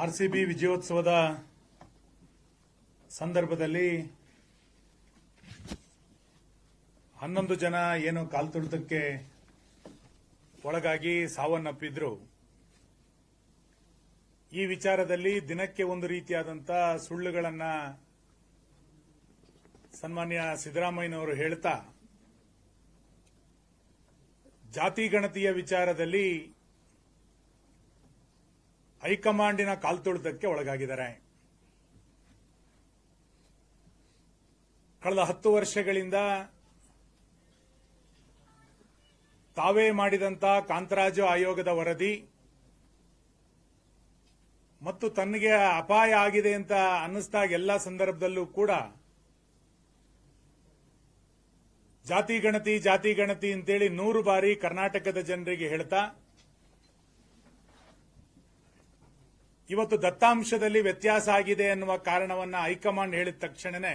RCB ವಿಜಯೋತ್ಸವದ ಸಂದರ್ಭದಲ್ಲಿ ಹನ್ನೊಂದು ಜನ ಏನು ಕಾಲ್ತುಳಿತಕ್ಕೆ ಒಳಗಾಗಿ ಸಾವನ್ನಪ್ಪಿದ್ರು. ಈ ವಿಚಾರದಲ್ಲಿ ದಿನಕ್ಕೆ ಒಂದು ರೀತಿಯಾದಂಥ ಸುಳ್ಳುಗಳನ್ನು ಸನ್ಮಾನ್ಯ ಸಿದ್ದರಾಮಯ್ಯನವರು ಹೇಳ್ತಾ, ಜಾತಿ ಗಣತಿಯ ವಿಚಾರದಲ್ಲಿ ಹೈಕಮಾಂಡಿನ ಕಾಲ್ತುಳಿತಕ್ಕೆ ಒಳಗಾಗಿದ್ದಾರೆ. ಕಳೆದ ಹತ್ತು ವರ್ಷಗಳಿಂದ ತಾವೇ ಮಾಡಿದಂತ ಕಾಂತರಾಜು ಆಯೋಗದ ವರದಿ ಮತ್ತು ತನಗೆ ಅಪಾಯ ಆಗಿದೆ ಅಂತ ಅನ್ನಿಸ್ದಾಗ ಎಲ್ಲ ಸಂದರ್ಭದಲ್ಲೂ ಕೂಡ ಜಾತಿ ಗಣತಿ ಜಾತಿ ಗಣತಿ ಅಂತೇಳಿ ನೂರು ಬಾರಿ ಕರ್ನಾಟಕದ ಜನರಿಗೆ ಹೇಳ್ತಾ ಇವತ್ತು ದತ್ತಾಂಶದಲ್ಲಿ ವ್ಯತ್ಯಾಸ ಆಗಿದೆ ಎನ್ನುವ ಕಾರಣವನ್ನ ಹೈಕಮಾಂಡ್ ಹೇಳಿದ ತಕ್ಷಣನೇ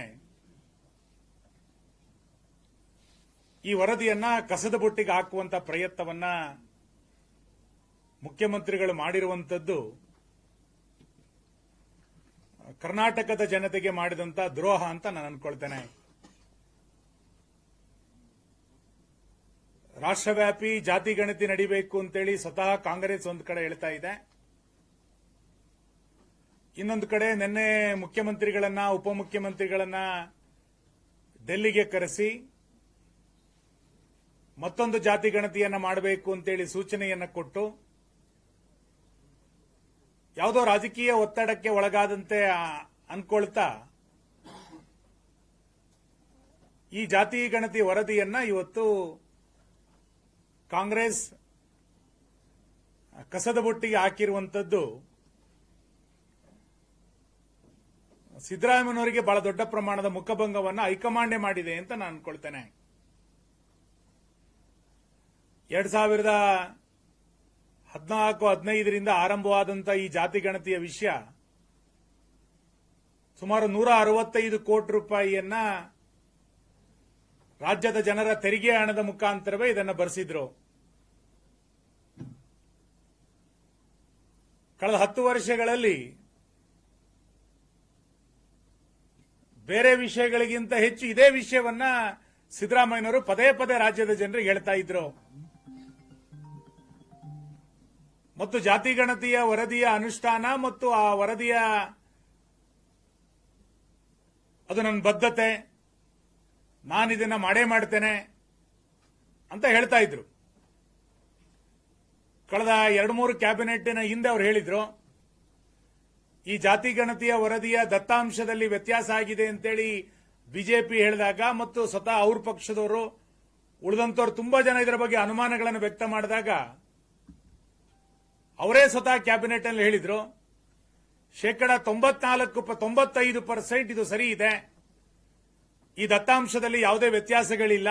ಈ ವರದಿಯನ್ನ ಕಸದ ಬುಟ್ಟಿಗೆ ಹಾಕುವಂತ ಪ್ರಯತ್ನವನ್ನ ಮುಖ್ಯಮಂತ್ರಿಗಳು ಮಾಡಿರುವಂತದ್ದು ಕರ್ನಾಟಕದ ಜನತೆಗೆ ಮಾಡಿದಂತ ದ್ರೋಹ ಅಂತ ನಾನು ಅನ್ಕೊಳ್ತೇನೆ. ರಾಷ್ಟ್ರವ್ಯಾಪಿ ಜಾತಿ ಗಣತಿ ನಡಿಬೇಕು ಅಂತೇಳಿ ಸ್ವತಃ ಕಾಂಗ್ರೆಸ್ ಒಂದು ಕಡೆ ಹೇಳ್ತಾ ಇದೆ. ಇನ್ನೊಂದು ಕಡೆ ನಿನ್ನೆ ಮುಖ್ಯಮಂತ್ರಿಗಳನ್ನ, ಉಪಮುಖ್ಯಮಂತ್ರಿಗಳನ್ನ ಡೆಲ್ಲಿಗೆ ಕರೆಸಿ ಮತ್ತೊಂದು ಜಾತಿ ಗಣತಿಯನ್ನ ಮಾಡಬೇಕು ಅಂತೇಳಿ ಸೂಚನೆಯನ್ನ ಕೊಟ್ಟು ಯಾವುದೋ ರಾಜಕೀಯ ಒತ್ತಡಕ್ಕೆ ಒಳಗಾದಂತೆ ಅನ್ಕೊಳ್ತಾ ಈ ಜಾತಿ ಗಣತಿ ವರದಿಯನ್ನ ಇವತ್ತು ಕಾಂಗ್ರೆಸ್ ಕಸದ ಬುಟ್ಟಿಗೆ ಹಾಕಿರುವಂತದ್ದು ಸಿದ್ದರಾಮಯ್ಯನವರಿಗೆ ಬಹಳ ದೊಡ್ಡ ಪ್ರಮಾಣದ ಮುಖಭಂಗವನ್ನು ಹೈಕಮಾಂಡೇ ಮಾಡಿದೆ ಅಂತ ನಾನು ಅನ್ಕೊಳ್ತೇನೆ. ಎರಡ್ ಸಾವಿರದ ಹದಿನಾಲ್ಕು, ಹದಿನೈದರಿಂದ ಆರಂಭವಾದಂತಹ ಈ ಜಾತಿ ಗಣತಿಯ ವಿಷಯ ಸುಮಾರು ನೂರ ಅರವತ್ತೈದು ಕೋಟಿ ರೂಪಾಯಿಯನ್ನ ರಾಜ್ಯದ ಜನರ ತೆರಿಗೆ ಹಣದ ಮುಖಾಂತರವೇ ಇದನ್ನು ಬರೆಸಿದ್ರು. ಕಳೆದ ಹತ್ತು ವರ್ಷಗಳಲ್ಲಿ ಬೇರೆ ವಿಷಯಗಳಿಗಿಂತ ಹೆಚ್ಚು ಇದೇ ವಿಷಯವನ್ನ ಸಿದ್ದರಾಮಯ್ಯನವರು ಪದೇ ಪದೇ ರಾಜ್ಯದ ಜನರಿಗೆ ಹೇಳ್ತಾ ಇದ್ರು. ಮತ್ತು ಜಾತಿ ಗಣತಿಯ ವರದಿಯ ಅನುಷ್ಠಾನ ಮತ್ತು ಆ ವರದಿಯ ಅದು ನನ್ನ ಬದ್ಧತೆ. ನಾನು ಇದನ್ನ ಮಾಡೇ ಮಾಡ್ತೇನೆ ಅಂತ ಹೇಳ್ತಾ ಇದ್ರು. ಕಳೆದ ಎರಡು ಮೂರು ಕ್ಯಾಬಿನೆಟ್ನ ಹಿಂದೆ ಅವ್ರು ಹೇಳಿದ್ರು. ಈ ಜಾತಿ ಗಣತಿಯ ವರದಿಯ ದತ್ತಾಂಶದಲ್ಲಿ ವ್ಯತ್ಯಾಸ ಆಗಿದೆ ಅಂತೇಳಿ ಬಿಜೆಪಿ ಹೇಳಿದಾಗ ಮತ್ತು ಸ್ವತಃ ಅವ್ರ ಪಕ್ಷದವರು, ಉಳಿದಂತವ್ರು ತುಂಬಾ ಜನ ಇದರ ಬಗ್ಗೆ ಅನುಮಾನಗಳನ್ನು ವ್ಯಕ್ತ ಮಾಡಿದಾಗ ಅವರೇ ಸ್ವತಃ ಕ್ಯಾಬಿನೆಟ್ ಅಲ್ಲಿ ಹೇಳಿದ್ರು, ಶೇಕಡ ತೊಂಬತ್ನಾಲ್ಕು ತೊಂಬತ್ತೈದು ಪರ್ಸೆಂಟ್ ಇದು ಸರಿ ಇದೆ, ಈ ದತ್ತಾಂಶದಲ್ಲಿ ಯಾವುದೇ ವ್ಯತ್ಯಾಸಗಳಿಲ್ಲ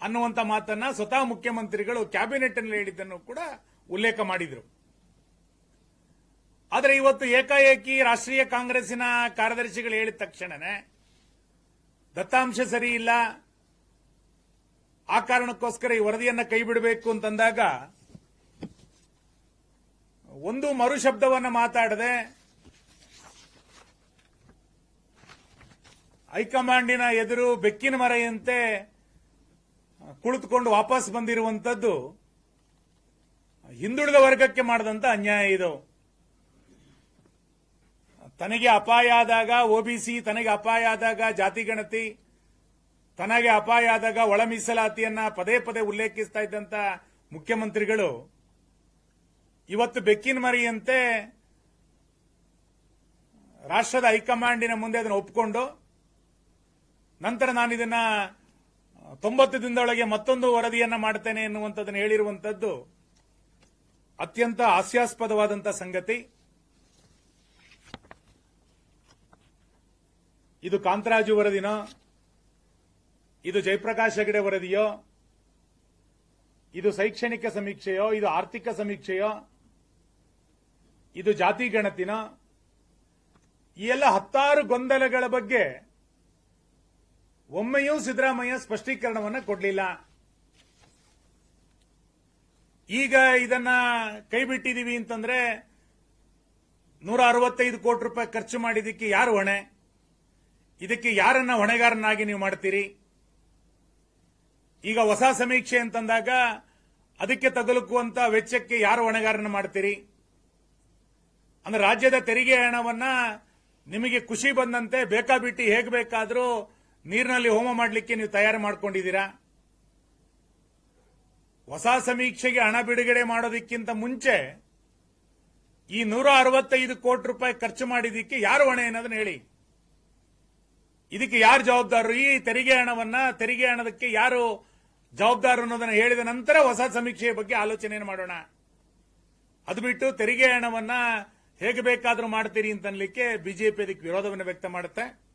ಅನ್ನುವಂತ ಮಾತನ್ನ ಸ್ವತಃ ಮುಖ್ಯಮಂತ್ರಿಗಳು ಕ್ಯಾಬಿನೆಟ್ ಅಲ್ಲಿ ಹೇಳಿದ್ದನ್ನು ಕೂಡ ಉಲ್ಲೇಖ ಮಾಡಿದ್ರು. ಆದರೆ ಇವತ್ತು ಏಕಾಏಕಿ ರಾಷ್ಟ್ರೀಯ ಕಾಂಗ್ರೆಸ್ಸಿನ ಕಾರ್ಯದರ್ಶಿಗಳು ಹೇಳಿದ ತಕ್ಷಣನೇ ದತ್ತಾಂಶ ಸರಿ ಇಲ್ಲ. ಆ ಕಾರಣಕ್ಕೋಸ್ಕರ ಈ ವರದಿಯನ್ನು ಕೈ ಬಿಡಬೇಕು ಅಂತಂದಾಗ ಒಂದು ಮರು ಶಬ್ದವನ್ನು ಮಾತಾಡದೆ ಹೈಕಮಾಂಡಿನ ಎದುರು ಬೆಕ್ಕಿನ ಮರೆಯಂತೆ ಕುಳಿತುಕೊಂಡು ವಾಪಸ್ ಬಂದಿರುವಂತದ್ದು ಹಿಂದುಳಿದ ವರ್ಗಕ್ಕೆ ಮಾಡಿದಂತ ಅನ್ಯಾಯ ಇದು. ತನಗೆ ಅಪಾಯ ಆದಾಗ ಒಬಿಸಿ ತನಗೆ ಅಪಾಯ ಆದಾಗ ಜಾತಿ ಗಣತಿ, ತನಗೆ ಅಪಾಯ ಆದಾಗ ಒಳ ಮೀಸಲಾತಿಯನ್ನ ಪದೇ ಪದೇ ಉಲ್ಲೇಖಿಸ್ತಾ ಇದ್ದಂತ ಮುಖ್ಯಮಂತ್ರಿಗಳು ಇವತ್ತು ಬೆಕ್ಕಿನ ಮರಿಯಂತೆ ರಾಷ್ಟ್ರದ ಹೈಕಮಾಂಡಿನ ಮುಂದೆ ಅದನ್ನು ಒಪ್ಪಿಕೊಂಡು ನಂತರ ನಾನು ಇದನ್ನ ತೊಂಬತ್ತು ದಿನದೊಳಗೆ ಮತ್ತೊಂದು ವರದಿಯನ್ನ ಮಾಡ್ತೇನೆ ಎನ್ನುವಂಥದ್ದನ್ನು ಹೇಳಿರುವಂತದ್ದು ಅತ್ಯಂತ ಹಾಸ್ಯಾಸ್ಪದವಾದಂತಹ ಸಂಗತಿ. ಇದು ಕಾಂತರಾಜು ವರದಿನೋ? ಇದು ಜಯಪ್ರಕಾಶ್ ಹೆಗಡೆ ವರದಿಯೋ? ಇದು ಶೈಕ್ಷಣಿಕ ಸಮೀಕ್ಷೆಯೋ? ಇದು ಆರ್ಥಿಕ ಸಮೀಕ್ಷೆಯೋ? ಇದು ಜಾತಿ ಗಣತಿನ? ಈ ಎಲ್ಲ ಹತ್ತಾರು ಗೊಂದಲಗಳ ಬಗ್ಗೆ ಒಮ್ಮೆಯೂ ಸಿದ್ದರಾಮಯ್ಯ ಸ್ಪಷ್ಟೀಕರಣವನ್ನು ಕೊಡಲಿಲ್ಲ. ಈಗ ಇದನ್ನ ಕೈಬಿಟ್ಟಿದೀವಿ ಅಂತಂದ್ರೆ ನೂರ ಅರವತ್ತೈದು ಕೋಟಿ ರೂಪಾಯಿ ಖರ್ಚು ಮಾಡಿದ್ದಕ್ಕೆ ಯಾರು ಹೊಣೆ? ಇದಕ್ಕೆ ಯಾರನ್ನ ಹೊಣೆಗಾರನಾಗಿ ನೀವು ಮಾಡ್ತೀರಿ ಈಗ ಹೊಸ ಸಮೀಕ್ಷೆ ಅಂತಂದಾಗ ಅದಕ್ಕೆ ತಗುಲುಕುವಂತ ವೆಚ್ಚಕ್ಕೆ ಯಾರು ಹೊಣೆಗಾರನ ಮಾಡ್ತೀರಿ ಅಂದ್ರೆ ರಾಜ್ಯದ ತೆರಿಗೆ ಹಣವನ್ನ ನಿಮಗೆ ಖುಷಿ ಬಂದಂತೆ ಬೇಕಾಬಿಟ್ಟಿ ಹೇಗೆ ಬೇಕಾದರೂ ನೀರಿನಲ್ಲಿ ಹೋಮ ಮಾಡಲಿಕ್ಕೆ ನೀವು ತಯಾರು ಮಾಡ್ಕೊಂಡಿದ್ದೀರಾ? ಹೊಸ ಸಮೀಕ್ಷೆಗೆ ಹಣ ಬಿಡುಗಡೆ ಮಾಡೋದಕ್ಕಿಂತ ಮುಂಚೆ ಈ ನೂರ ಅರವತ್ತೈದು ಕೋಟಿ ರೂಪಾಯಿ ಖರ್ಚು ಮಾಡಿದ್ದಕ್ಕೆ ಯಾರು ಹೊಣೆ ಅನ್ನೋದನ್ನ ಹೇಳಿ. ಇದಕ್ಕೆ ಯಾರು ಜವಾಬ್ದಾರರು? ಈ ತೆರಿಗೆ ಹಣವನ್ನ, ತೆರಿಗೆ ಹಣದಕ್ಕೆ ಯಾರು ಜವಾಬ್ದಾರು ಅನ್ನೋದನ್ನ ಹೇಳಿದ ನಂತರ ಹೊಸ ಸಮೀಕ್ಷೆಯ ಬಗ್ಗೆ ಆಲೋಚನೆಯನ್ನು ಮಾಡೋಣ. ಅದು ಬಿಟ್ಟು ತೆರಿಗೆ ಹಣವನ್ನ ಹೇಗೆ ಬೇಕಾದರೂ ಮಾಡ್ತೀರಿ ಅಂತ ಅನ್ಲಿಕ್ಕೆ ಬಿಜೆಪಿ ಅದಕ್ಕೆ ವಿರೋಧವನ್ನು ವ್ಯಕ್ತ ಮಾಡುತ್ತೆ.